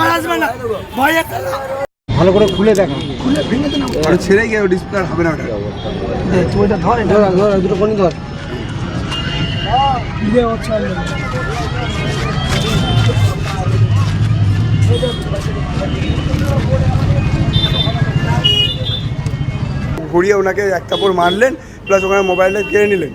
আর আসবে না। ভয়ে খেলা ভালো করে খুলে দেখো। খুলে ভেঙে দিলাম ওটা ছেড়ে গিয়ে ডিসপ্লে হবে না ওটা। তুই ওইটা ধর এটা ধর ধর দুটো কোনি ধর। ঘুরিয়ে ওনাকে এক কাপড় মারলেন প্লাস ওখানে মোবাইলটা কেড়ে নিলেন।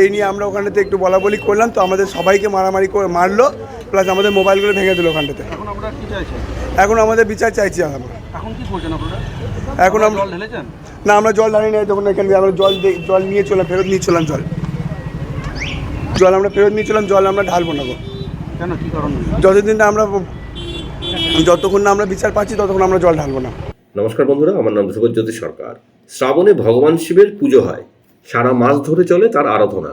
এই নিয়ে আমরা ওখানটাতে একটু বলা বলি করলাম তো আমাদের সবাইকে মারামারি করে মারলো প্লাস আমাদের মোবাইলগুলো ভেঙে দিল ওখানটাতে। এখন আপনারা কি চাইছেন? এখন আমাদের বিচার চাইছি আমরা। এখন কি করছেন আপনারা? এখন আমরা জল ঢেলেছেন? না আমরা জল দাঁড়িয়ে নেই তখন এখানে আমরা জল জল নিয়ে চলাম ফেরত নিয়ে চলাম জল। জল আমরা ফেরত নিয়ে চলাম জল আমরা ঢালবো না গো। কেন কি কারণ যতদিন না আমরা যতক্ষণ না আমরা বিচার পাচ্ছি ততক্ষণ আমরা জল ঢালবো না। নমস্কার বন্ধুরা আমার নাম ধ্রুবজ্যোতি সরকার। শ্রাবণে ভগবান শিবের পুজো হয়। সারা মাস ধরে চলে তার আরাধনা।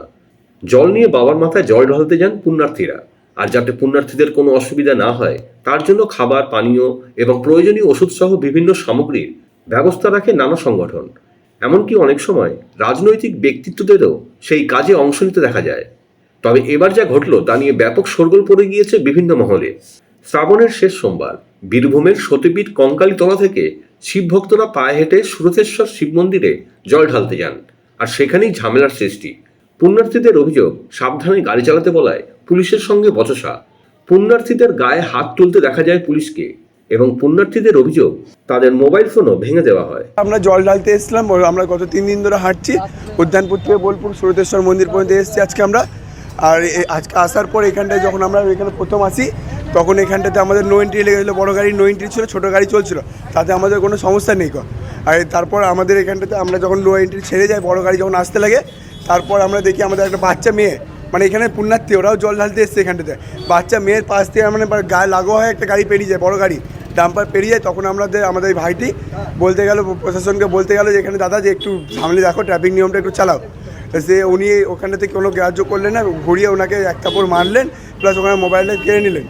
জল নিয়ে বাবার মাথায় জল ঢালতে যান পুণ্যার্থীরা। আর যাতে পুণ্যার্থীদের কোনো অসুবিধা না হয়, তার জন্য খাবার, পানীয় এবং প্রয়োজনীয় ওষুধ সহ বিভিন্ন সামগ্রীর ব্যবস্থা রাখে নানা সংগঠন। এমনকি অনেক সময় রাজনৈতিক ব্যক্তিত্বদেরও সেই কাজে অংশ নিতে দেখা যায়। তবে এবার যা ঘটল তা নিয়ে ব্যাপক শোরগোল পড়ে গিয়েছে বিভিন্ন মহলে। শ্রাবণের শেষ সোমবার, বীরভূমের সতীপীঠ কঙ্কালীতলা থেকে শিব ভক্তরা পায়ে হেঁটে সুরথেশ্বর শিব মন্দিরে জল ঢালতে যান। আর সেখানেই ঝামেলার সৃষ্টি। পুণ্যার্থীদের অভিযোগ, সাবধানে গাড়ি চালাতে বলায় পুলিশের সঙ্গে বচসা। পুণ্যার্থীদের গায়ে হাত তুলতে দেখা যায় পুলিশকে এবং পুণ্যার্থীদের অভিযোগ, তাদের মোবাইল ফোনও ভেঙে দেওয়া হয়। আমরা জল ঢালতে এসেছিলাম আমরা গত তিন দিন ধরে হাঁটছি। উদ্যানপুর থেকে বোলপুর, সুরতেশ্বর মন্দির পর্যন্ত এসেছি আজকে আমরা। আর আজকে আসার পর এখানটায় যখন আমরা এখানে প্রথম আসি, তখন এখানটাতে আমাদের নো এন্ট্রি লেগে গেছিল, বড় গাড়ি নো এন্ট্রি ছিল, ছোটো গাড়ি চলছিল। তাতে আমাদের কোনো সমস্যা নেই। আর তারপর আমাদের এখানটাতে আমরা যখন নো এন্ট্রি ছেড়ে যাই, বড়ো গাড়ি যখন আসতে লাগে তারপর আমরা দেখি আমাদের একটা বাচ্চা মেয়ে মানে এখানে পুণ্যার্থী ওরাও জল ঢালতে এসছে এখানটাতে। বাচ্চা মেয়ের পাশ থেকে মানে গায়ে লাগোয়া হয় একটা গাড়ি পেরিয়ে যায় বড় গাড়ি। ডাম্পার পেরিয়ে যায় তখন আমাদের আমাদের এই ভাইটি বলতে গেল প্রশাসনকে বলতে গেল যে এখানে দাদা যে একটু সামনে দেখো ট্রাফিক নিয়মটা একটু চালাও। সে উনি ওখানে থেকে কোনো গ্রাহ্য করলেন না ঘুরিয়ে ওনাকে এক কাপড় মারলেন প্লাস ওখানে মোবাইলটা কেড়ে নিলেন।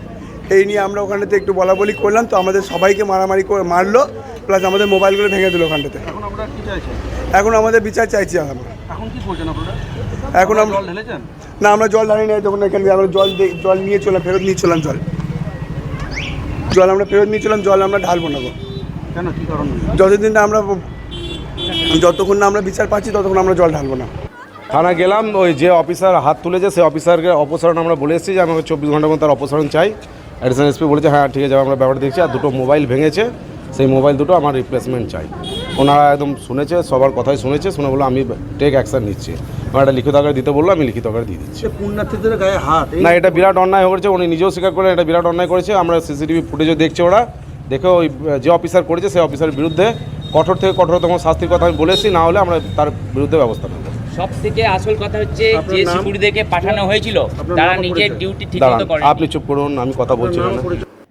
এই নিয়ে আমরা ওখানটাতে একটু বলা বলি করলাম তো আমাদের সবাইকে মারামারি করে মারলো প্লাস আমাদের মোবাইলগুলো ভেঙে দিল ওখানটাতে। এখন আমাদের বিচার চাইছি আমরা। এখন কি করছেন আপনারা? এখন আমরা জল ঢেলেছেন? না আমরা জল দাঁড়িয়ে নেই তখন এখানে আমরা জল জল নিয়ে চলাম ফেরত নিয়ে চলাম জল। জল আমরা ফেরত নিয়ে চলাম জল আমরা ঢালবো না কেন কি কারণ যতদিন না আমরা যতক্ষণ না আমরা বিচার পাচ্ছি ততক্ষণ আমরা জল ঢালবো না। থানা গেলাম ওই যে অফিসার হাত তুলেছে সেই অফিসারকে অপসারণ আমরা বলে এসেছি যে আমাকে চব্বিশ ঘণ্টার মধ্যে তার অপসারণ চাই। অ্যাডিশনাল এসপি বলেছে হ্যাঁ ঠিক আছে আমরা ব্যাপারটা দেখছি। আর দুটো মোবাইল ভেঙেছে সেই মোবাইল দুটো আমার রিপ্লেসমেন্ট চাই। ওনারা একদম শুনেছে সবার কথাই শুনেছে শুনে বলল আমি টেক অ্যাকশন নিচ্ছি। আমার একটা লিখিত আকারে দিতে বলল আমি লিখিত আকারে দিয়ে দিচ্ছি। পুণ্যার্থীদের গায়ে হাত? না এটা বিরাট অন্যায় করেছে উনি নিজেও স্বীকার করে এটা বিরাট অন্যায় করেছে। আমরা সিসিটিভি ফুটেজও দেখছে ওরা। দেখে ওই যে অফিসার করেছে সেই অফিসারের বিরুদ্ধে কঠোর থেকে কঠোরতম শাস্তির কথা আমি বলেছি না হলে আমরা তার বিরুদ্ধে ব্যবস্থা নেব। সব থেকে আসল কথা হচ্ছে যে? সিকিউরিটিদেরকে পাঠানো হয়েছিল তারা নিজের ডিউটি ঠিক মতো করে আপনি চুপ করুন আমি কথা বলছিলাম না